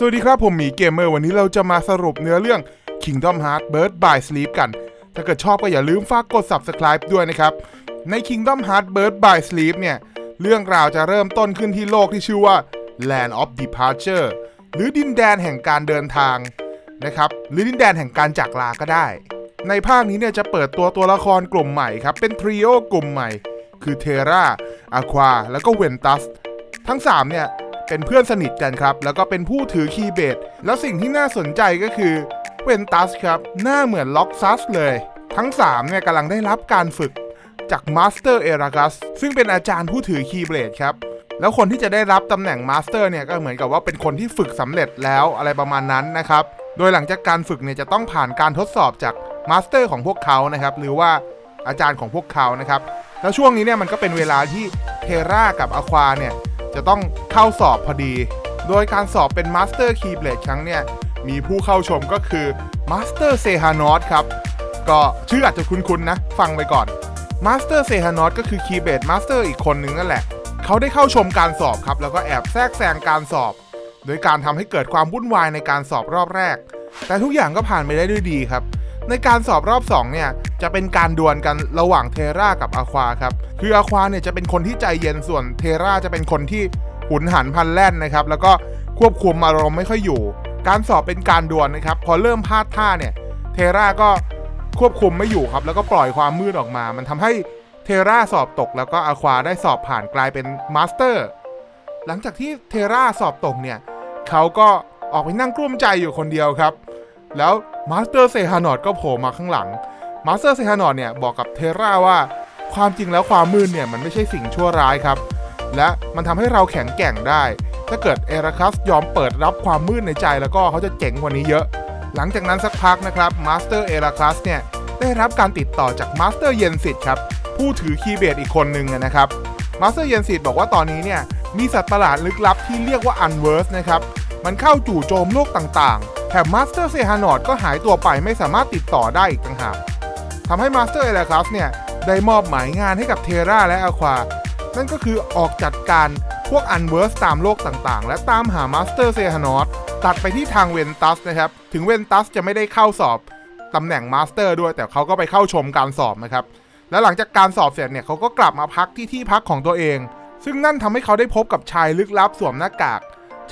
สวัสดีครับผมหมีเกมเมอร์วันนี้เราจะมาสรุปเนื้อเรื่อง Kingdom Hearts Bird by Sleep กัน ถ้าเกิดชอบก็อย่าลืมฝากกด Subscribe ด้วยนะครับ ใน Kingdom Hearts Bird by Sleep เนี่ย เรื่องราวจะเริ่มต้นขึ้นที่โลกที่ชื่อว่า Land of Departure หรือดินแดนแห่งการเดินทางนะครับ หรือดินแดนแห่งการจากลาก็ได้ ในภาคนี้เนี่ยจะเปิดตัวตัวละครกลุ่มใหม่ครับ เป็นทริโอกลุ่มใหม่ คือเทราอะควา แล้วก็เวนตัส ทั้ง3เนี่ย เป็นเพื่อนสนิทกันครับ แล้วก็เป็นผู้ถือคีย์เบสแล้วสิ่งที่น่าสนใจก็คือเวนตัสครับ หน้าเหมือนล็อกซัสเลย ทั้ง3เนี่ยกำลังได้รับการฝึกจากมาสเตอร์เอรากัสซึ่งเป็นอาจารย์ผู้ถือคีย์เบสครับแล้วคนที่จะได้รับตำแหน่งมาสเตอร์เนี่ยก็เหมือนกับว่าเป็นคนที่ฝึกสำเร็จแล้วอะไรประมาณนั้นนะครับ โดยหลังจากการฝึกเนี่ยจะต้องผ่านการทดสอบจากมาสเตอร์ของพวกเขานะครับ หรือว่าอาจารย์ของพวกเขานะครับ แล้วช่วงนี้เนี่ยมันก็เป็นเวลาที่เทรากับอควาเนี่ย จะต้องเข้าสอบพอดี โดยการสอบเป็นมาสเตอร์คีย์เบลดครั้งเนี่ย มีผู้เข้าชมก็คือมาสเตอร์เซฮานอตครับ ก็ชื่ออาจจะคุ้นๆนะ ฟังไปก่อนมาสเตอร์เซฮานอตก็คือคีย์เบดมาสเตอร์อีกคนนึงนั่นแหละ เขาได้เข้าชมการสอบครับ แล้วก็แอบแทรกแซงการสอบ โดยการทำให้เกิดความวุ่นวายในการสอบรอบแรก แต่ทุกอย่างก็ผ่านไปได้ด้วยดีครับ ในการสอบรอบ 2 เนี่ย จะเป็นการดวลกันระหว่างเทรากับอควาครับ คืออควาเนี่ยจะเป็นคนที่ใจเย็นส่วนเทราจะเป็นคนที่หุนหันพันแล่นนะครับ แล้วก็ควบคุมอารมณ์ไม่ค่อยอยู่ การสอบเป็นการดวลนะครับ พอเริ่มพลาดท่าเนี่ย เทราก็ควบคุมไม่อยู่ครับ แล้วก็ปล่อยความมืดออกมา มันทำให้เทราสอบตก แล้วก็อควาได้สอบผ่านกลายเป็นมาสเตอร์ หลังจากที่เทราสอบตกเนี่ย เขาก็ออกไปนั่งกลุ้มใจอยู่คนเดียวครับ แล้วมาสเตอร์เซฮานอดก็โผล่มาข้างหลังมาสเตอร์เซฮานอดเนี่ยบอกกับเทราว่าความจริงแล้วความมืดเนี่ยมันไม่ใช่สิ่งชั่วร้ายครับ และมันทำให้เราแข็งแกร่งได้ ถ้าเกิดเอราคัสยอมเปิดรับความมืดในใจแล้วก็เขาจะเจ๋งกว่านี้เยอะ หลังจากนั้นสักพักนะครับมาสเตอร์เอราคัสเนี่ยได้รับการติดต่อจากมาสเตอร์เยนซิตครับผู้ถือคีย์เบสอีกคนหนึ่งนะครับมาสเตอร์เยนซิตบอกว่าตอนนี้เนี่ยมีสัตว์ประหลาดลึกลับที่เรียกว่าอันเวิร์สนะครับมันเข้าจู่โจมโลกต่างๆ แถมมาสเตอร์เซฮานอดก็หายตัวไปไม่สามารถติดต่อได้อีกต่างหากทำให้มาสเตอร์เอราคัสเนี่ย ได้มอบหมายงานให้กับเทราและอควา นั่นก็คือออกจัดการพวกอันเวิร์สตามโลกต่างๆ และตามหามาสเตอร์เซฮานอตตัดไปที่ทางเวนตัสนะครับ ถึงเวนตัสจะไม่ได้เข้าสอบตำแหน่งมาสเตอร์ด้วย แต่เขาก็ไปเข้าชมการสอบนะครับ แล้วหลังจากการสอบเสร็จเนี่ยเขาก็กลับมาพักที่ที่พักของตัวเอง ซึ่งนั่นทำให้เขาได้พบกับชายลึกลับสวมหน้ากาก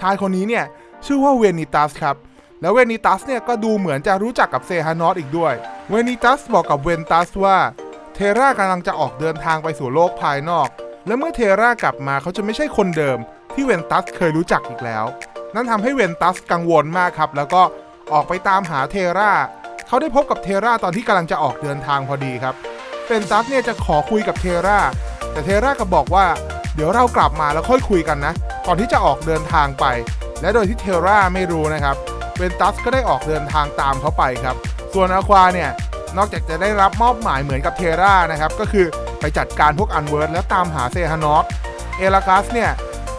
ชายคนนี้เนี่ยชื่อว่าเวนิตัสครับ แล้วเวนิตัสเนี่ยก็ดูเหมือนจะรู้จักกับเซฮานอตอีกด้วย เวนิตัสบอกกับเวนตัสว่าเทรากำลังจะออกเดินทางไปสู่โลกภายนอก และเมื่อเทรากลับมาเขาจะไม่ใช่คนเดิม ที่เวนตัสเคยรู้จักอีกแล้ว นั่นทำให้เวนตัสกังวลมากครับ แล้วก็ออกไปตามหาเทรา เขาได้พบกับเทราตอนที่กำลังจะออกเดินทางพอดีครับเวนตัสเนี่ยจะขอคุยกับเทราแต่เทราก็บอกว่า เดี๋ยวเรากลับมาแล้วค่อยคุยกันนะก่อนที่จะออกเดินทางไป และโดยที่เทราไม่รู้นะครับ เวนตัสก็ได้ออกเดินทางตามเขาไปครับ ส่วนอควาเนี่ยนอกจากจะได้รับมอบหมายเหมือนกับเทรานะครับ ก็คือไปจัดการพวกอันเวิร์ดแล้วตามหาเซฮานอตเอลากัสเนี่ย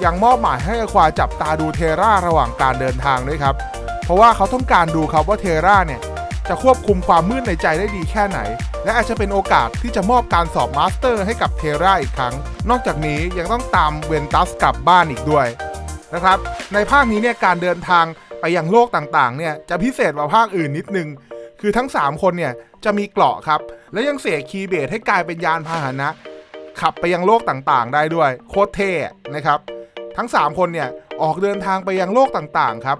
ยังมอบหมายให้อควาจับตาดูเทราระหว่างการเดินทางด้วยครับ เพราะว่าเขาต้องการดูครับว่าเทราเนี่ยจะควบคุมความมืดในใจได้ดีแค่ไหน และอาจจะเป็นโอกาสที่จะมอบการสอบมาสเตอร์ให้กับเทราอีกครั้ง นอกจากนี้ยังต้องตามเวนตัสกลับบ้านอีกด้วยนะครับ ในภาคนี้เนี่ยการเดินทาง ไปยังโลกต่างๆเนี่ยจะพิเศษกว่าภาคอื่นนิดนึง คือทั้ง 3 คนเนี่ยจะมีเกราะครับ และยังเสกคีย์เบสให้กลายเป็นยานพาหนะ ขับไปยังโลกต่างๆ ได้ด้วยโคตรเท่นะครับทั้ง 3 คนเนี่ยออกเดินทางไปยังโลกต่างๆครับ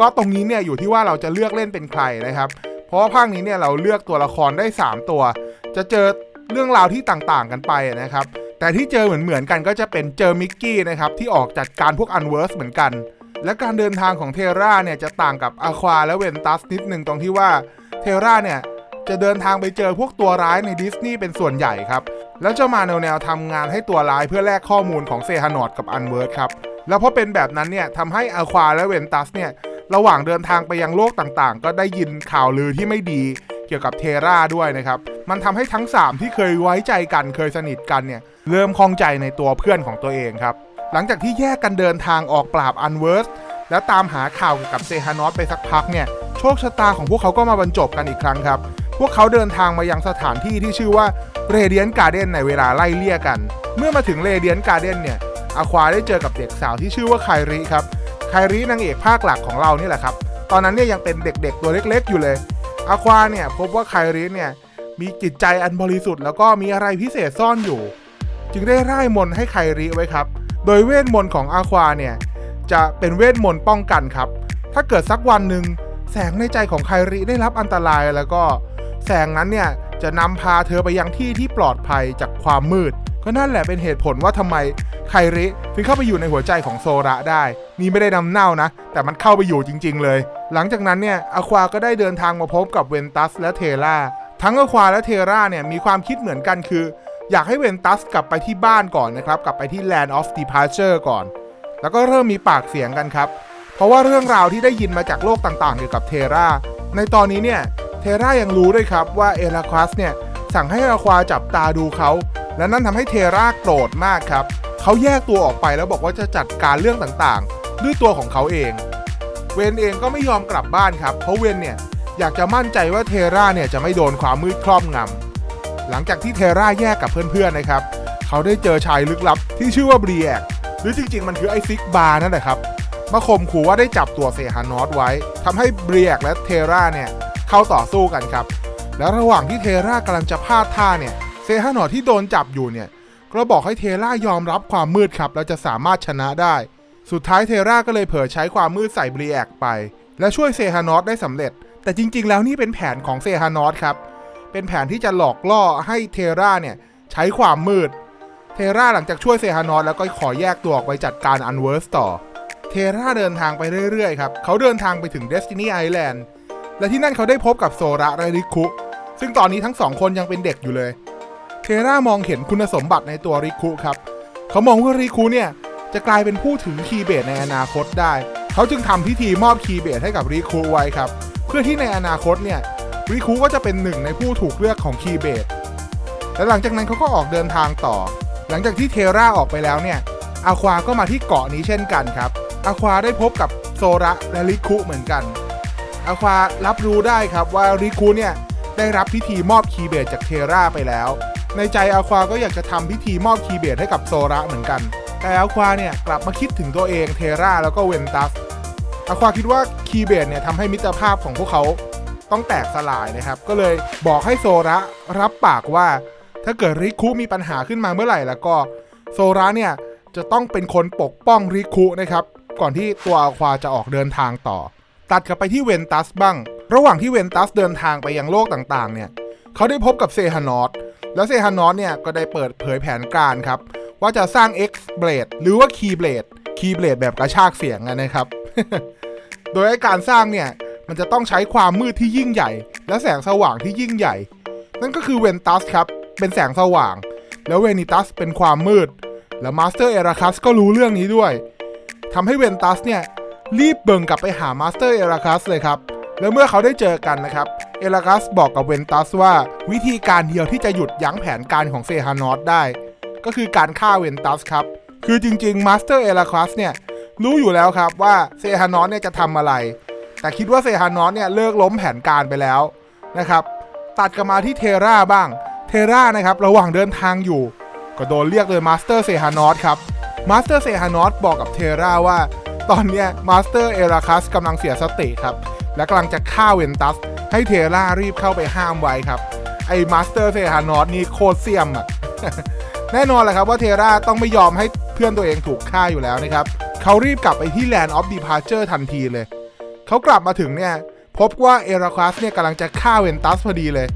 ก็ตรงนี้เนี่ยอยู่ที่ว่าเราจะเลือกเล่นเป็นใครนะครับ เพราะว่าภาคนี้เนี่ยเราเลือกตัวละครได้ 3 ตัว จะเจอเรื่องราวที่ต่างๆกันไปนะครับ แต่ที่เจอเหมือนๆกันก็จะเป็นเจอมิกกี้นะครับที่ออกจัดการพวกอันเวิร์สเหมือนกัน และการเดินทางของเทราเนี่ยจะต่างกับอควาและเวนตัสนิดหนึ่งตรงที่ว่าเทราเนี่ยจะเดินทางไปเจอพวกตัวร้ายในดิสนีย์เป็นส่วนใหญ่ครับ แล้วจะมาแนวแนวทำงานให้ตัวร้ายเพื่อแลกข้อมูลของเซฮานอดกับอันเวิร์ดครับ แล้วเพราะเป็นแบบนั้นเนี่ยทำให้อควาและเวนตัสเนี่ยระหว่างเดินทางไปยังโลกต่างๆ ก็ได้ยินข่าวลือที่ไม่ดีเกี่ยวกับเทราด้วยนะครับ มันทำให้ทั้ง 3 ที่เคยไว้ใจกันเคยสนิทกันเนี่ยเริ่มคลองใจในตัวเพื่อนของตัวเองครับ หลังจากที่แยกกันเดินทางออกปราบอันเวิร์สแล้วตามหาข่าวเกี่ยวกับเซฮานอตไปสักพักเนี่ยโชคชะตาของพวกเขาก็มาบรรจบกันอีกครั้งครับ พวกเขาเดินทางมายังสถานที่ที่ชื่อว่าเรเดียนการ์เดนในเวลาไล่เลี่ยกัน เมื่อมาถึงเรเดียนการ์เดนเนี่ยอาควาได้เจอกับเด็กสาวที่ชื่อว่าไคริครับไครีนางเอกภาคหลักของเรานี่แหละครับตอนนั้นเนี่ยยังเป็นเด็กๆตัวเล็ก ๆ อยู่เลยอาควาเนี่ยพบว่าไครีเนี่ยมีจิตใจอันบริสุทธิ์แล้วก็มีอะไรพิเศษซ่อนอยู่ จึงได้ร่มนให้ไครีไว้ครับ โดยเวทมนต์ของอาควาเนี่ย จะเป็นเวทมนต์ป้องกันครับ ถ้าเกิดสักวันหนึ่งแสงในใจของไครีได้รับอันตรายแล้วก็ แสงนั้นเนี่ย จะนำพาเธอไปยังที่ที่ปลอดภัยจากความมืด ก็นั่นแหละเป็นเหตุผลว่าทำไมไคริถึงเข้าไปอยู่ในหัวใจของโซระได้ นี่ไม่ได้นำเน่านะ แต่มันเข้าไปอยู่จริง ๆ เลย หลังจากนั้นเนี่ยอควาก็ได้เดินทางมาพบกับเวนตัสและเทราทั้งอควาและเทราเนี่ยมีความคิดเหมือนกันคือ อยากให้เวนตัสกลับไปที่บ้านก่อนนะครับ กลับไปที่ Land of Departure ก่อน แล้วก็เริ่มมีปากเสียงกันครับ เพราะว่าเรื่องราวที่ได้ยินมาจากโลกต่างๆ เกี่ยวกับเทรา ในตอนนี้เนี่ย เทรายังรู้ด้วยครับว่าเอลาคลัสเนี่ย สั่งให้อาควาจับตาดูเขา และนั่นทำให้เทราโกรธมากครับ เขาแยกตัวออกไปแล้วบอกว่าจะจัดการเรื่องต่างๆ ด้วยตัวของเขาเอง เวนเองก็ไม่ยอมกลับบ้านครับ เพราะเวนเนี่ยอยากจะมั่นใจว่าเทราเนี่ยจะไม่โดนความมืดครอบงำ หลังจากที่เทราแยกกับเพื่อนๆนะครับเขาได้เจอชายลึกลับที่ชื่อว่าบรียกหรือจริงๆ มันคือไอซิกบาร์นั่นแหละครับมาข่มขู่ว่าได้จับตัวเซฮานอสไว้ทำให้เบรียกและเทราเนี่ยเข้าต่อสู้กันครับ แล้วระหว่างที่เทรากำลังจะพลาดท่าเนี่ยเซฮานอสที่โดนจับอยู่เนี่ยก็บอกให้เทรายอมรับความมืดครับแล้วจะสามารถชนะได้ สุดท้ายเทราก็เลยเผยใช้ความมืดใส่เบรียกไป และช่วยเซฮานอสได้สำเร็จ แต่จริงๆ แล้วนี่เป็นแผนของเซฮานอสครับ เป็นแผนที่จะหลอกล่อให้เทราเนี่ยใช้ความมืด เทราหลังจากช่วยเซฮานอสแล้วก็ขอแยกตัวออกไปจัดการอันเวิร์สต่อ เทราเดินทางไปเรื่อยๆครับ เขาเดินทางไปถึง Destiny Island และที่นั่นเขาได้พบกับโซระและริคุ ซึ่งตอนนี้ทั้งสองคนยังเป็นเด็กอยู่เลย เทรามองเห็นคุณสมบัติในตัวริคุครับ เขามองว่าริคุเนี่ยจะกลายเป็นผู้ถือคีย์เบสในอนาคตได้ เขาจึงทำพิธีมอบคีย์เบสให้กับริคุไว้ครับ เพื่อที่ในอนาคตเนี่ย ริคุก็จะเป็นหนึ่งในผู้ถูกเลือกของคีเบสและหลังจากนั้นเขาก็ออกเดินทางต่อ หลังจากที่เทราออกไปแล้วเนี่ยอาควาก็มาที่เกาะนี้เช่นกันครับอาควาได้พบกับโซระและริคุเหมือนกันอาควารับรู้ได้ครับว่าริคุเนี่ยได้รับพิธีมอบคีเบสจากเทราไปแล้ว ในใจอาควาก็อยากจะทำพิธีมอบคีเบสให้กับโซระเหมือนกัน แต่อาควาเนี่ยกลับมาคิดถึงตัวเองเทราแล้วก็เวนตัสอาควาคิดว่าคีเบสเนี่ยทำให้มิตรภาพของพวกเขา ต้องแตกสลายนะครับ ก็เลยบอกให้โซระรับปากว่า ถ้าเกิดริคุมีปัญหาขึ้นมาเมื่อไหร่แล้วก็โซระเนี่ยจะต้องเป็นคนปกป้องริคุนะครับ ก่อนที่ตัวอาควาจะออกเดินทางต่อ ตัดกลับไปที่เวนตัสบ้าง ระหว่างที่เวนตัสเดินทางไปยังโลกต่างๆ เนี่ย เขาได้พบกับเซฮานอสแล้วเซฮานอสเนี่ยก็ได้เปิดเผยแผนการครับ ว่าจะสร้าง X Blade หรือว่า Key Blade Key Blade แบบกระชากเสียงนะครับ โดยการสร้างเนี่ย มันจะต้องใช้ความมืดที่ยิ่งใหญ่ และแสงสว่างที่ยิ่งใหญ่ นั่นก็คือเวนตัสครับ เป็นแสงสว่าง แล้วเวนิตัสเป็นความมืด แล้วมาสเตอร์เอราคัสก็รู้เรื่องนี้ด้วยทำให้เวนตัสเนี่ยรีบเบิ่งกลับไปหามาสเตอร์เอราคัสเลยครับ แล้วเมื่อเขาได้เจอกันนะครับ เอราคัสบอกกับเวนตัสว่าวิธีการเดียวที่จะหยุดยั้งแผนการของเซฮานอสได้ ก็คือการฆ่าเวนตัสครับ คือจริงๆมาสเตอร์เอราคัสเนี่ยรู้อยู่แล้วครับว่าเซฮานอสเนี่ยจะทำอะไร แต่คิดว่าเซฮานอสเนี่ยเลิกล้มแผนการไปแล้วนะครับ ตัดกลับมาที่เทราบ้าง เทรานะครับระหว่างเดินทางอยู่ ก็โดนเรียกโดยมาสเตอร์เซฮานอสครับ มาสเตอร์เซฮานอสบอกกับเทราว่า ตอนนี้มาสเตอร์เอราคัสกำลังเสียสติครับ และกำลังจะฆ่าเวนตัส ให้เทรารีบเข้าไปห้ามไว้ครับ ไอ้มาสเตอร์เซฮานอสนี่โคตรเสียมอะแน่นอนแหละครับว่าเทราต้องไม่ยอมให้เพื่อนตัวเองถูกฆ่าอยู่แล้วนะครับ เขารีบกลับไปที่ Land of Departure ทันทีเลย เขากลับมาถึงเนี่ย พบว่าเอราคลัสเนี่ยกำลังจะฆ่าเวนตัสพอดีเลย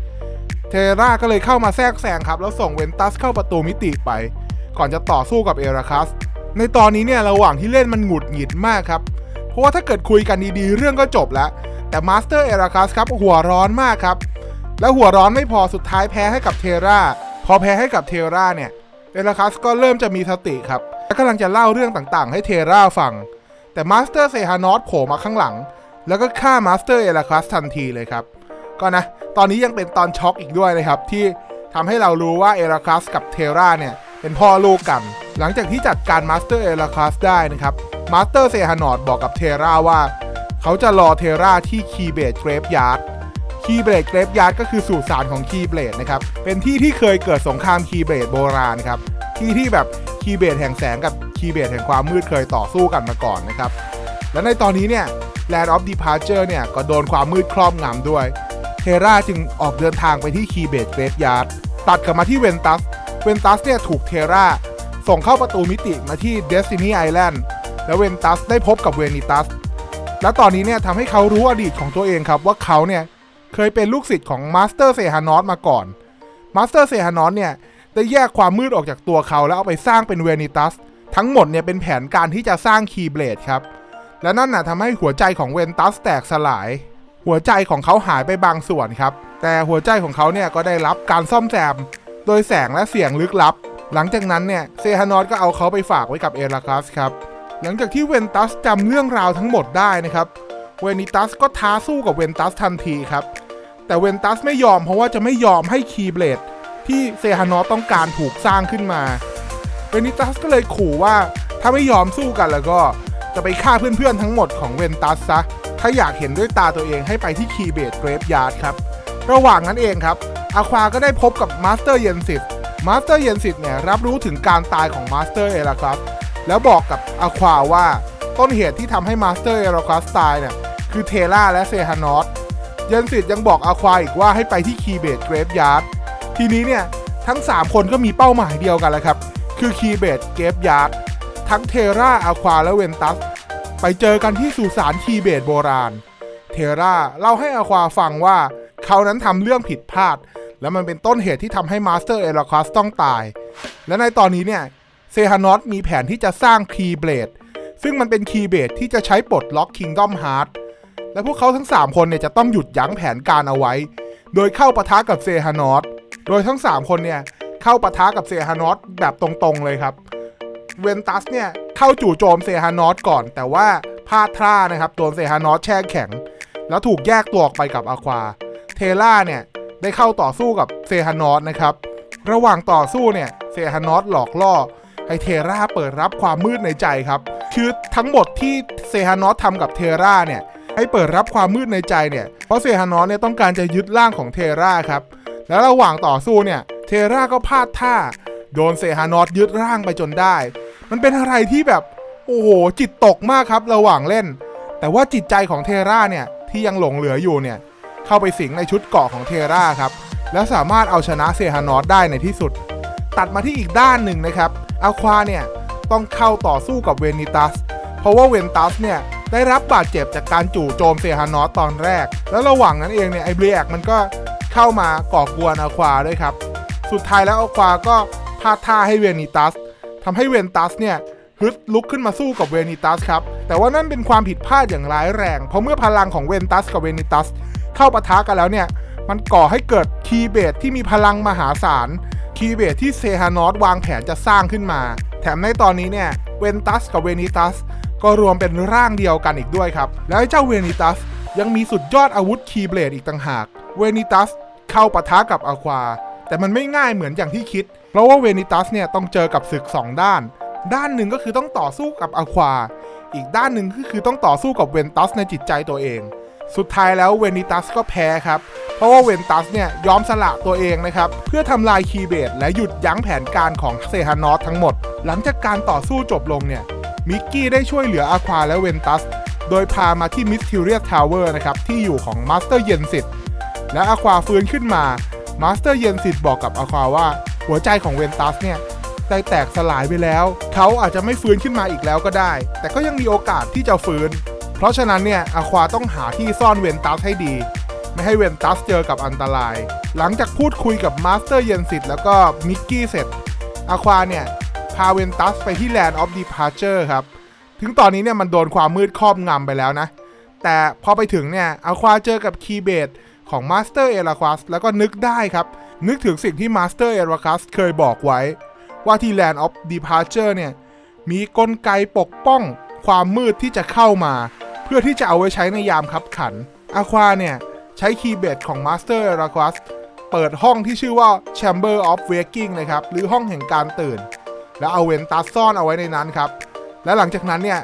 เทราก็เลยเข้ามาแทรกแซงครับ แล้วส่งเวนตัสเข้าประตูมิติไป ก่อนจะต่อสู้กับเอราคลัส ในตอนนี้เนี่ยระหว่างที่เล่นมันหงุดหงิดมากครับ เพราะว่าถ้าเกิดคุยกันดีๆ เรื่องก็จบแล้ว แต่มาสเตอร์เอราคลัสครับหัวร้อนมากครับ แล้วหัวร้อนไม่พอสุดท้ายแพ้ให้กับเทราพอแพ้ให้กับเทราเนี่ยเอราคัสก็เริ่มจะมีสติครับ และกำลังจะเล่าเรื่องต่างๆ ให้เทราฟัง แต่มาสเตอร์เซฮานอสโผล่มาข้างหลัง แล้วก็ฆ่ามาสเตอร์เอราคัสทันทีเลยครับ ก็นะ ตอนนี้ยังเป็นตอนช็อกอีกด้วยนะครับ ที่ทำให้เรารู้ว่าเอราคัสกับเทราเนี่ยเป็นพ่อลูกกัน หลังจากที่จัดการมาสเตอร์เอราคัสได้นะครับมาสเตอร์เซฮานอสบอกกับเทราว่า เขาจะรอเทราที่คีเบดเกรฟยาร์ดคีเบลดเกรฟยาร์ดก็คือสุสานของคีเบลดนะครับ เป็นที่ที่เคยเกิดสงครามคีเบลดโบราณครับ ที่ที่แบบคีเบลดแห่งแสงกับคีเบลดแห่งความมืดเคยต่อสู้กันมาก่อนนะครับ และในตอนนี้เนี่ย Land of Departure เนี่ย ก็โดนความมืดครอบงำด้วย เทราจึงออกเดินทางไปที่คีเบตเกรดยาร์ดตัดกลับมาที่เวนตัส เวนตัสเนี่ยถูกเทราส่งเข้าประตูมิติมาที่ Destiny Island แล้วเวนตัสได้พบกับเวนิตัส แล้วตอนนี้เนี่ยทำให้เขารู้อดีตของตัวเองครับว่าเขาเนี่ยเคยเป็นลูกศิษย์ของมาสเตอร์เซฮานอสมาก่อน มาสเตอร์เซฮานอสเนี่ยได้แยกความมืดออกจากตัวเขาแล้วเอาไปสร้างเป็นเวนิตัส ทั้งหมดเนี่ยเป็นแผนการที่จะสร้างคีย์เบลดครับ และนั่นน่ะทำให้หัวใจของเวนตัสแตกสลาย หัวใจของเขาหายไปบางส่วนครับ แต่หัวใจของเขาเนี่ยก็ได้รับการซ่อมแซม โดยแสงและเสียงลึกลับ หลังจากนั้นเนี่ยเซฮานอสก็เอาเขาไปฝากไว้กับเอราคัสครับ หลังจากที่เวนตัสจำเรื่องราวทั้งหมดได้นะครับ เวนิตัสก็ท้าสู้กับเวนตัสทันทีครับ แต่เวนตัสไม่ยอมเพราะว่าจะไม่ยอมให้คีย์เบลดที่เซฮานอสต้องการถูกสร้างขึ้นมา เวนิตัสก็เลยขู่ว่าถ้าไม่ยอมสู้กันแล้วก็ จะไปฆ่าเพื่อนๆทั้งหมดของเวนตัสซะ ถ้าอยากเห็นด้วยตาตัวเองให้ไปที่คีเบดเกรฟยาร์ดครับ ระหว่างนั้นเองครับอาควาก็ได้พบกับมาสเตอร์เยนซิตมาสเตอร์เยนซิตเนี่ยรับรู้ถึงการตายของมาสเตอร์เอราครัสแล้วบอกกับอาควาว่าต้นเหตุที่ทำให้มาสเตอร์เอราคัสตายเนี่ยคือเทล่าและเซฮานอสเยนซิตยังบอกอาควาอีกว่าให้ไปที่คีเบดเกรฟยาร์ดทีนี้เนี่ยทั้ง 3 คนก็มีเป้าหมายเดียวกันแหละครับ คือคีเบดเกรฟยาร์ด ทั้งเทราอาควาและเวนตัส ไปเจอกันที่สุสานคีเบดโบราณ เทราเล่าให้อาควาฟังว่า เขานั้นทำเรื่องผิดพลาด และมันเป็นต้นเหตุที่ทำให้มาสเตอร์เอราคัสต้องตาย และในตอนนี้เนี่ยเซฮานอสมีแผนที่จะสร้างคีเบลดซึ่งมันเป็นคีย์เบดที่จะใช้ปลดล็อกคิงดอมฮาร์ t และพวกเขาทั้ง 3 คนเนี่ยจะต้องหยุดยั้งแผนการเอาไว้ โดยเข้าปะทะกับเซฮานอสโดยทั้ง 3 คนเนี่ยเข้าปะทะกับเซฮานอสแบบตรงๆเลยครับ เวนตัสเนี่ย เข้าจู่โจมเซฮานอสก่อน แต่ว่าพลาดท่านะครับโดนเซฮานอสแช่แข็ง แล้วถูกแยกตัวออกไปกับอาควา เทล่าเนี่ย ได้เข้าต่อสู้กับเซฮานอสนะครับ ระหว่างต่อสู้เนี่ยเซฮานอสหลอกล่อให้เทราเปิดรับความมืดในใจครับ คือทั้งหมดที่เซฮานอสทำกับเทราเนี่ย ให้เปิดรับความมืดในใจเนี่ย เพราะเซฮานอสเนี่ยต้องการจะยึดร่างของเทราครับ แล้วระหว่างต่อสู้เนี่ย เทราก็พลาดท่า โดนเซฮานอสยึดร่างไปจนได้ มันเป็นอะไรที่แบบ โอ้โห จิตตกมากครับระหว่างเล่น แต่ว่าจิตใจของเทราเนี่ยที่ยังหลงเหลืออยู่เนี่ยเข้าไปสิงในชุดเกราะของเทราครับ แล้วสามารถเอาชนะเซฮานอสได้ในที่สุด ตัดมาที่อีกด้านหนึ่งนะครับอาควาเนี่ยต้องเข้าต่อสู้กับเวนิตัส เพราะว่าเวนตัสเนี่ยได้รับบาดเจ็บจากการจู่โจมเซฮานอสตอนแรก แล้วระหว่างนั้นเองเนี่ยไอเบรียกมันก็เข้ามาก่อกวนอาควาด้วยครับ สุดท้ายแล้วอาควาก็พลาดท่าให้เวนิตัส ทำให้เวนตัสเนี่ยฮึดลุกขึ้นมาสู้กับเวนิตัสครับ แต่ว่านั่นเป็นความผิดพลาดอย่างร้ายแรง เพราะเมื่อพลังของเวนตัสกับเวนิตัสเข้าปะทะกันแล้วเนี่ย มันก่อให้เกิดคีเบสที่มีพลังมหาศาล คีเบสที่เซฮานอสวางแผนจะสร้างขึ้นมา แถมในตอนนี้เนี่ย เวนตัสกับเวนิตัสก็รวมเป็นร่างเดียวกันอีกด้วยครับ แล้วเจ้าเวนิตัสยังมีสุดยอดอาวุธคีเบลดอีกต่างหาก เวนิตัสเข้าปะทะกับอควา แต่มันไม่ง่ายเหมือนอย่างที่คิด เพราะว่าเวนิตัสเนี่ยต้องเจอกับศึก 2 ด้าน ด้านหนึ่งก็คือต้องต่อสู้กับอควา อีกด้านหนึ่งก็คือต้องต่อสู้กับเวนตัสในจิตใจตัวเอง สุดท้ายแล้วเวนิตัสก็แพ้ครับ เพราะว่าเวนตัสเนี่ยยอมสละตัวเองนะครับ เพื่อทำลายคีเบดและหยุดยั้งแผนการของเซฮานอสทั้งหมด หลังจากการต่อสู้จบลงเนี่ยมิกกี้ได้ช่วยเหลืออาควาและเวนตัสโดยพามาที่มิสทิเรียสทาวเวอร์นะครับที่อยู่ของมาสเตอร์เยนซิตและอาควาฟื้นขึ้นมามาสเตอร์เยนซิตบอกกับอาควาว่า หัวใจของเวนตัสเนี่ยได้แตกสลายไปแล้ว เขาอาจจะไม่ฟื้นขึ้นมาอีกแล้วก็ได้ แต่ก็ยังมีโอกาสที่จะฟื้น เพราะฉะนั้นเนี่ยอาควาต้องหาที่ซ่อนเวนตัสให้ดี ไม่ให้เวนตัสเจอกับอันตราย หลังจากพูดคุยกับมาสเตอร์เยนซิตแล้วก็มิกกี้เสร็จอาควาเนี่ยพาเวนตัสไปที่ Land of Departure ครับ ถึงตอนนี้เนี่ยมันโดนความมืดครอบงำไปแล้วนะ แต่พอไปถึงเนี่ยอาควาเจอกับคีย์เบดของมาสเตอร์เอราคัสแล้วก็นึกได้ครับ นึกถึงสิ่งที่มาสเตอร์เอราคัสเคยบอกไว้ ว่าที่ Land of Departure เนี่ย มีกลไกปกป้องความมืดที่จะเข้ามา เพื่อที่จะเอาไว้ใช้ในยามขับขันอาควาเนี่ย ใช้คีย์เบดของ Master e r a q u a s เปิดห้องที่ชื่อว่า Chamber of Waking นะครับ หรือห้องแห่งการตื่น แล้วเอาเวนตัสซ่อนเอาไว้ในนั้นครับ และหลังจากนั้นเนี่ย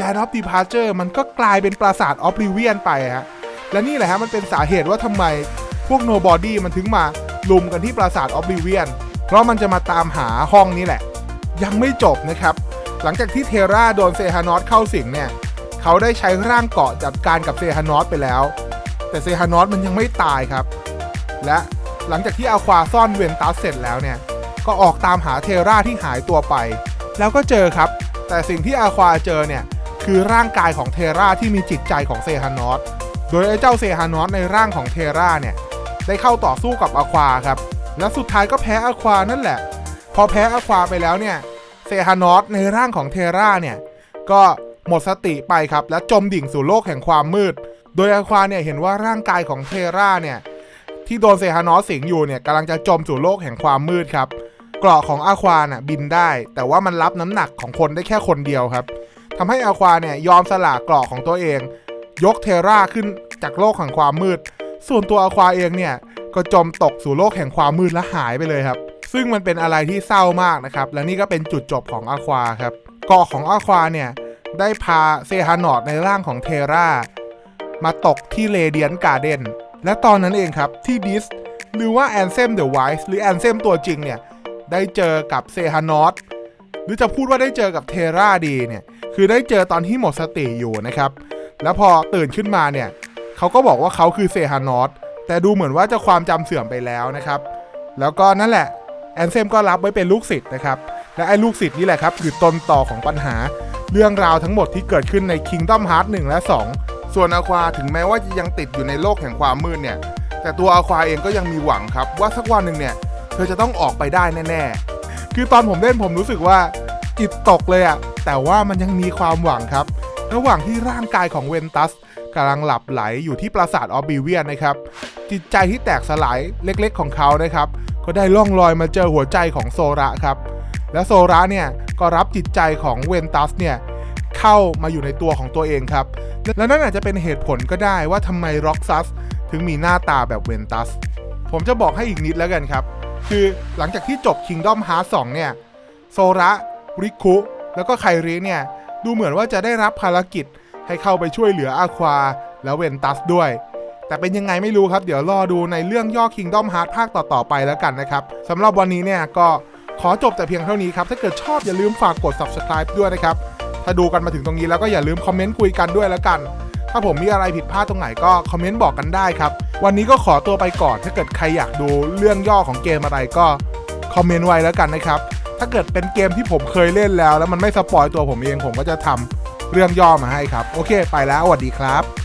Land of Departure มันก็กลายเป็นปราสาท Oblivion ไปฮะและนี่แหละฮะมันเป็นสาเหตุว่าทำไมพวก Nobody มันถึงมา ลุมกันที่ปราสาท Oblivion เพราะมันจะมาตามหาห้องนี้แหละ ยังไม่จบนะครับ หลังจากที่เทราโดนเซฮานอสเข้าสิงเนี่ย เขาได้ใช้ร่างเกาะจัดการกับเซฮานอสไปแล้ว แต่เซฮานอสมันยังไม่ตายครับ และหลังจากที่อาควาซ่อนเวนตัสเสร็จแล้วเนี่ย ก็ออกตามหาเทราที่หายตัวไป แล้วก็เจอครับ แต่สิ่งที่อาควาเจอเนี่ยคือร่างกายของเทราที่มีจิตใจของเซฮานอส โดยไอ้เจ้าเซฮานอสในร่างของเทราเนี่ย ได้เข้าต่อสู้กับอาควาครับ และสุดท้ายก็แพ้อาควานั่นแหละ พอแพ้อาควาไปแล้วเนี่ยเซฮานอสในร่างของเทราเนี่ยก็หมดสติไปครับ และจมดิ่งสู่โลกแห่งความมืด โดยอาควาเนี่ยเห็นว่าร่างกายของเทราเนี่ยที่โดนเซฮานอสสิงอยู่เนี่ยกำลังจะจมสู่โลกแห่งความมืดครับเกราะของอาควาน่ะบินได้ แต่ว่ามันรับน้ำหนักของคนได้แค่คนเดียวครับทำให้อาควาเนี่ยยอมสละเกราะของตัวเอง ยกเทราขึ้นจากโลกแห่งความมืด ส่วนตัวอควาเองเนี่ยก็จมตกสู่โลกแห่งความมืดและหายไปเลยครับ ซึ่งมันเป็นอะไรที่เศร้ามากนะครับ และนี่ก็เป็นจุดจบของอควาครับเกาะของอควาเนี่ยได้พาเซฮานอดในร่างของเทรามาตกที่เรเดียนการ์เดนและตอนนั้นเองครับที่ดิสหรือว่าแอนเซมเดอะไวส์หรือแอนเซมตัวจริงเนี่ยได้เจอกับเซฮานอสหรือจะพูดว่าได้เจอกับเทราดีเนี่ยคือได้เจอตอนที่หมดสติอยู่นะครับ แล้วพอตื่นขึ้นมาเนี่ย เขาก็บอกว่าเขาคือเซฮานอสแต่ดูเหมือนว่าจะความจำเสื่อมไปแล้วนะครับ แล้วก็นั่นแหละแอนเซมก็รับไว้เป็นลูกศิษย์นะครับ และไอ้ลูกศิษย์นี่แหละครับคือต้นต่อของปัญหา เรื่องราวทั้งหมดที่เกิดขึ้นใน Kingdom Hearts 1 และ 2 ส่วนอาควาถึงแม้ว่าจะยังติดอยู่ในโลกแห่งความมืดเนี่ย แต่ตัวอาควาเองก็ยังมีหวังครับ ว่าสักวันหนึ่งเนี่ยเธอจะต้องออกไปได้แน่ๆ คือตอนผมเล่นผมรู้สึกว่าจิตตกเลยอะแต่ว่ามันยังมีความหวังครับ ระหว่างที่ร่างกายของเวนตัส กำลังหลับไหลอยู่ที่ปราสาทออบิเวียนนะครับ จิตใจที่แตกสลายเล็กๆของเขานะครับ ก็ได้ล่องลอยมาเจอหัวใจของโซระครับ และโซระเนี่ยก็รับจิตใจของเวนตัสเนี่ยเข้ามาอยู่ในตัวของตัวเองครับ และนั่นอาจจะเป็นเหตุผลก็ได้ว่าทำไมร็อกซัสถึงมีหน้าตาแบบเวนตัส ผมจะบอกให้อีกนิดแล้วกันครับ คือหลังจากที่จบ Kingdom Hearts 2 เนี่ย โซระ ริคุ แล้วก็ไคริเนี่ย ดูเหมือนว่าจะได้รับภารกิจ ให้เข้าไปช่วยเหลืออาควา และเวนตัสด้วย แต่เป็นยังไงไม่รู้ครับ เดี๋ยวรอดูในเรื่องย่อ Kingdom Hearts ภาคต่อๆไปแล้วกันนะครับสำหรับวันนี้เนี่ยก็ขอจบแต่เพียงเท่านี้ครับ ถ้าเกิดชอบอย่าลืมฝากกด subscribe ด้วยนะครับ ถ้าดูกันมาถึงตรงนี้แล้วก็อย่าลืมคอมเมนต์คุยกันด้วยแล้วกัน ถ้าผมมีอะไรผิดพลาดตรงไหนก็คอมเมนต์บอกกันได้ครับ วันนี้ก็ขอตัวไปก่อน ถ้าเกิดใครอยากดูเรื่องย่อของเกมอะไรก็คอมเมนต์ไว้แล้วกันนะครับ ถ้าเกิดเป็นเกมที่ผมเคยเล่นแล้ว แล้วมันไม่สปอยตัวผมเองผมก็จะทำ เรื่องย่อมาให้ครับ โอเค ไปแล้วสวัสดีครับ